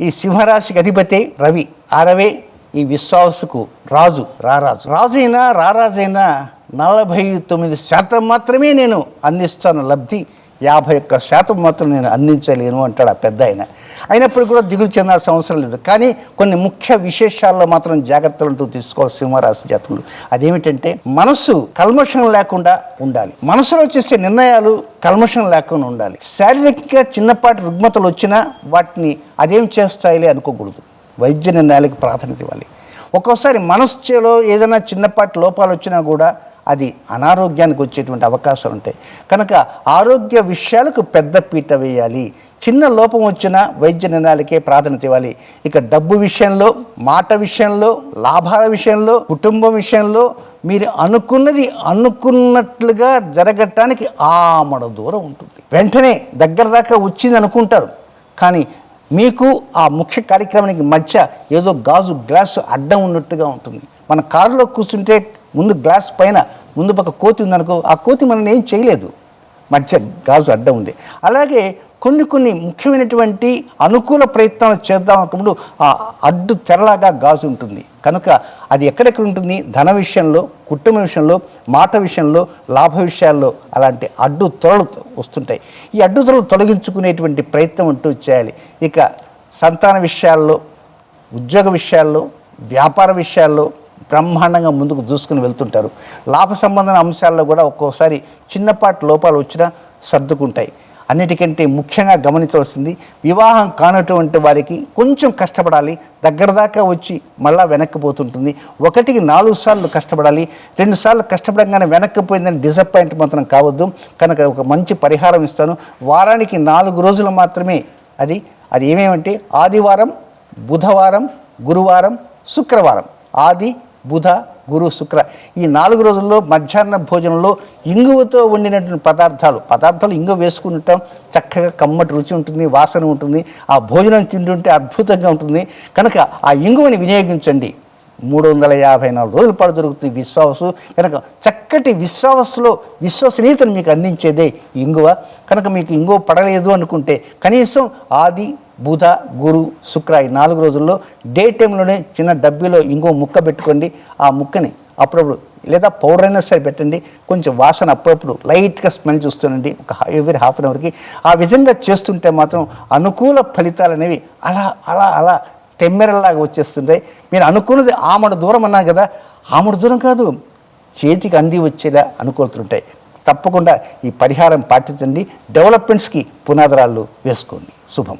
ఈ సింహరాశికి అధిపతి రవి. ఆరవే ఈ విశ్వాసుకు రాజు రారాజు. రాజు రారాజైనా నలభై తొమ్మిది శాతం మాత్రమే నేను అందిస్తాను లబ్ధి. యాభై ఒక్క శాతం మాత్రం నేను అందించలేను అంటాడు ఆ పెద్ద ఆయన. అయినప్పుడు కూడా దిగులు చెందాల్సిన అవసరం లేదు. కానీ కొన్ని ముఖ్య విశేషాల్లో మాత్రం జాగ్రత్తలు అంటూ తీసుకోవాలి సింహరాశి జాతకులు. అదేమిటంటే మనసు కల్మషం లేకుండా ఉండాలి. మనసులో చేసే నిర్ణయాలు కల్మషం లేకుండా ఉండాలి. శారీరకంగా చిన్నపాటి రుగ్మతలు వచ్చినా వాటిని అదేం చేస్తాయిలే అనుకోకూడదు. వైద్య నిర్ణయాలకు ప్రాధాన్యత ఇవ్వాలి. ఒక్కోసారి మనస్సులో ఏదైనా చిన్నపాటి లోపాలు వచ్చినా కూడా అది అనారోగ్యానికి వచ్చేటువంటి అవకాశాలు ఉంటాయి. కనుక ఆరోగ్య విషయాలకు పెద్ద పీట వేయాలి. చిన్న లోపం వచ్చినా వైద్య నిర్ణయాలకే ప్రాధాన్యత ఇవ్వాలి. ఇక డబ్బు విషయంలో మాట విషయంలో లాభాల విషయంలో కుటుంబం విషయంలో మీరు అనుకున్నది అనుకున్నట్లుగా జరగటానికి ఆమడ దూరం ఉంటుంది. వెంటనే దగ్గర దాకా వచ్చింది అనుకుంటారు. కానీ మీకు ఆ ముఖ్య కార్యక్రమానికి మధ్య ఏదో గాజు గ్లాసు అడ్డం ఉన్నట్టుగా ఉంటుంది. మన కారులో కూర్చుంటే ముందు గ్లాస్ పైన ముందు పక్క కోతి ఉందనుకో ఆ కోతి మనల్ని ఏం చేయలేదు. మధ్య గాజు అడ్డం ఉంది. అలాగే కొన్ని కొన్ని ముఖ్యమైనటువంటి అనుకూల ప్రయత్నాలు చేద్దాం అనుకున్నప్పుడు ఆ అడ్డు తెరలాగా గాజు ఉంటుంది. కనుక అది ఎక్కడెక్కడ ఉంటుంది? ధన విషయంలో కుటుంబ విషయంలో మాట విషయంలో లాభ విషయాల్లో అలాంటి అడ్డు త్వరలు వస్తుంటాయి. ఈ అడ్డు త్వరలు తొలగించుకునేటువంటి ప్రయత్నం అంటూ చేయాలి. ఇక సంతాన విషయాల్లో ఉద్యోగ విషయాల్లో వ్యాపార విషయాల్లో బ్రహ్మాండంగా ముందుకు దూసుకుని వెళ్తుంటారు. లాభ సంబంధమైన అంశాల్లో కూడా ఒక్కోసారి చిన్నపాటి లోపాలు వచ్చినా సర్దుకుంటాయి. అన్నిటికంటే ముఖ్యంగా గమనించవలసింది వివాహం కానటువంటి వారికి కొంచెం కష్టపడాలి దగ్గర దాకా వచ్చి మళ్ళా వెనక్కి పోతుంటుంది. ఒకటికి నాలుగు సార్లు కష్టపడాలి రెండు సార్లు కష్టపడంగానే వెనక్కి పోయిందని డిసప్పాయింట్ మాత్రం కావద్దు. కనుక ఒక మంచి పరిహారం ఇస్తాను. వారానికి నాలుగు రోజులు మాత్రమే అది. అది ఏమేమంటే ఆదివారం బుధవారం గురువారం శుక్రవారం. ఆది బుధ గురు శుక్ర. ఈ నాలుగు రోజుల్లో మధ్యాహ్న భోజనంలో ఇంగువతో వండినటువంటి పదార్థాలు పదార్థాలు ఇంగువ వేసుకుని చక్కగా కమ్మటి రుచి ఉంటుంది వాసన ఉంటుంది. ఆ భోజనం తింటుంటే అద్భుతంగా ఉంటుంది. కనుక ఆ ఇంగువని వినియోగించండి. మూడు వందల యాభై నాలుగు రోజుల పాటు దొరుకుతుంది విశ్వాసు కనుక చక్కటి విశ్వాసలో విశ్వసనీయతను మీకు అందించేదే ఇంగువ. కనుక మీకు ఇంగువ పడలేదు అనుకుంటే కనీసం ఆది బుధ గురు శుక్ర ఈ నాలుగు రోజుల్లో డే టైంలోనే చిన్న డబ్బీలో ఇంకో ముక్క పెట్టుకోండి. ఆ ముక్కని అప్పుడప్పుడు లేదా పౌడర్ అయినా సరే పెట్టండి. కొంచెం వాసన అప్పుడప్పుడు లైట్గా స్మెల్ చూస్తుండండి. ఒక ఎవరి హాఫ్ అన్ అవర్కి. ఆ విధంగా చేస్తుంటే మాత్రం అనుకూల ఫలితాలు అనేవి అలా అలా అలా తెమ్మెరలాగా వచ్చేస్తుంటాయి. మీరు అనుకున్నది ఆమడ దూరం అన్నా కదా ఆమడ దూరం కాదు. చేతికి అంది వచ్చేలా అనుకూలతుంటాయి తప్పకుండా ఈ పరిహారం పాటించండి. డెవలప్మెంట్స్కి పునాదరాళ్ళు వేసుకోండి. శుభం.